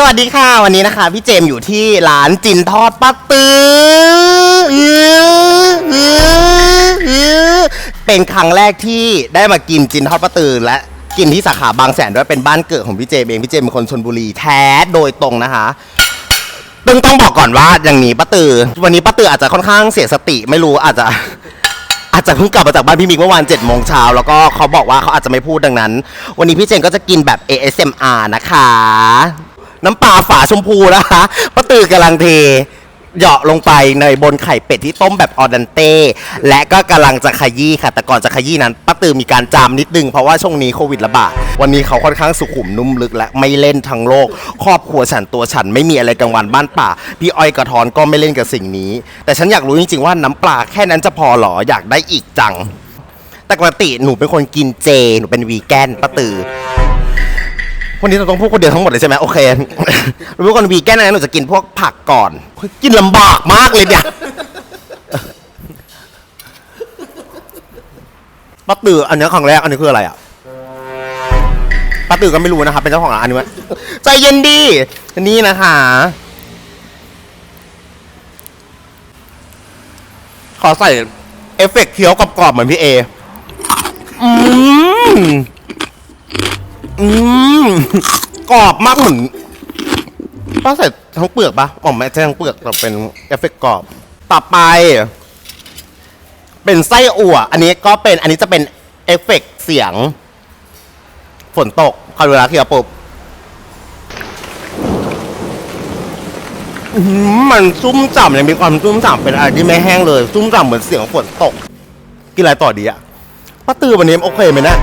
สวัสดีค่ะ วันนี้นะคะ พี่เจมอยู่ที่ร้านจินทอดป้าตื้อเป็นครั้งแรกที่ได้มากินจินทอดป้าตื้อและกินที่สาขาบางแสนด้วยเป็นบ้านเกิดของพี่เจมเองพี่เจมเป็นคนชนบุรีแท้โดยตรงนะคะตึงต้องบอกก่อนว่าอย่างนี้ป้าตือวันนี้ป้าตืออาจจะค่อนข้างเสียสติไม่รู้อาจจะอาจจะเพิ่งกลับมาจากบ้านพี่มิกเมื่อวาน7โมงเช้าแล้วก็เขาบอกว่าเขาอาจจะไม่พูดดังนั้น วันนี้พี่เจนก็จะกินแบบ ASMR นะคะ น้ำปลาฝาชมพูนะคะป้าตือกำลังเทเหยาะลงไปในบนไข่เป็ดที่ต้มแบบออดันเต้และก็กำลังจะขยี้ค่ะ แต่ก่อนจะขยี้นั้นป้าตือมีการจามนิดนึงเพราะว่าช่วงนี้โควิดระบาดวันนี้เขาค่อนข้างสุขุมนุ่มลึกและไม่เล่นทั้งโลก ครอบครัวฉันตัวฉันไม่มีอะไรกลางวันบ้านป่า พี่อ้อยกระทอนก็ไม่เล่นกับสิ่งนี้ แต่ฉันอยากรู้จริงๆว่าน้ำปลาแค่นั้นจะพอหรออยากได้อีกจังแต่ปกติหนูเป็นคนกินเจ หนูเป็นวีแกนป้าตือ วันนี้เราต้องพูดคนเดียวทั้งหมดเลยใช่ไหมโอเครู้ว่าคนวีแกนนะหนูจะกินพวกผักก่อนกินลำบากมากเลยเนี่ยป้าตืออันนี้ครั้งแรกอันนี้คืออะไรอะป้าตือก็ไม่รู้นะครับเป็นเจ้าของร้านอันนี้ไหมใจเย็นดีนี่นะคะขอใส่เอฟเฟกต์เคี้ยวกรอบๆเหมือนพี่เอ อืม อืมกรอบมากเหมือนป้าใส่ทั้งเปลือกปะอ๋อไม่ใช่ทั้งเปลือกแต่เป็นเอฟเฟกต์กรอบ ต่อไป เป็นไส้อั่ว อันนี้ก็เป็นอันนี้จะเป็นเอฟเฟกต์เสียง ฝนตกคอยดูนะเคียวปุ๊บมันซุ่มจ่ำเลยมีความซุ่มจ่ำเป็นอะไรที่ไม่แห้งเลยซุ่มจ่ำเหมือนเสียงฝนตก กินอะไรต่อดีอะป้าตือวันนี้โอเคไหมนะ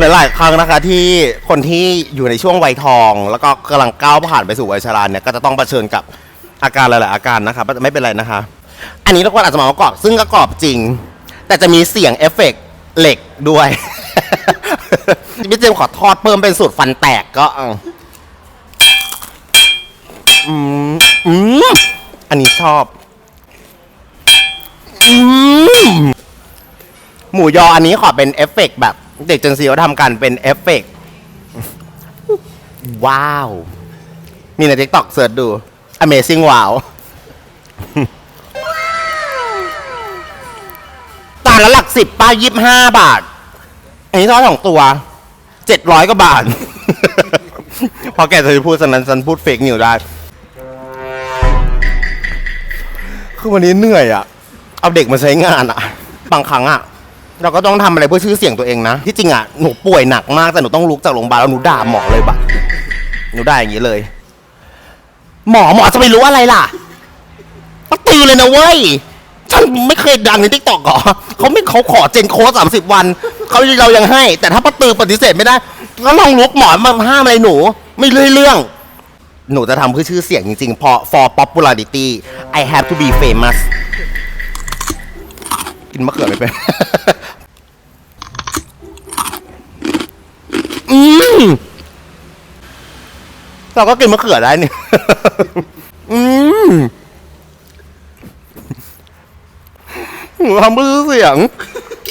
หลาย ๆ ครั้งนะคะที่คนที่อยู่ในช่วงวัยทอง แล้วก็กำลังก้าวผ่านไปสู่วัยชราเนี่ยก็จะต้องเผชิญกับอาการหลาย ๆ อาการนะคะไม่เป็นไรนะคะ อันนี้ทุกคนอาจจะมองว่ากรอบซึ่งก็กรอบจริง แต่จะมีเสียงเอฟเฟกต์เหล็กด้วย พี่เจมส์ขอทอดเพิ่มเป็นสูตรฟันแตกก็เอาอืมอืมอันนี้ชอบอืมหมูยออันนี้ขอเป็นเอฟเฟกต์แบบ เด็กจนซีเขาทำกันเป็นเอฟเฟกต์ว้าว มีใน TikTok เสิร์ชดู Amazing Wow จานละหลักสิบป้ายี่ห้าบาท อันนี้ทอดสองตัวเจ็ดร้อยกว่าบาท พอแกจะพูดฉะนั้นฉันพูดเฟกนิวได้ คือวันนี้เหนื่อยอะเอาเด็กมาใช้งานอะบางครั้งอะ เราก็ต้องทำอะไรเพื่อชื่อเสียงตัวเองนะ ที่จริงอะ หนูป่วยหนักมาก แต่หนูต้องลุกจากโรงพยาบาลแล้วหนูด่าหมอเลยบะหนูได้อย่างนี้เลย หมอหมอจะไปรู้อะไรล่ะก็ตีเลยนะเว้ย ฉันไม่เคยดังในทิกตอกหรอเขาไม่เขาขอเจนโค้ดสามสิบวัน เขาเรายังให้ แต่ถ้าป้าตือปฏิเสธไม่ได้ ก็ลองลุกหมอมาห้ามอะไรหนู ไม่เรื่อยเรื่อง หนูจะทำเพื่อชื่อเสียงจริงๆพอ for popularity I have to be famous กินมะเขือไม่เป็น อืมเราก็กินมะเขือได้นี่ อืมหนูทำเพื่อชื่อเสียง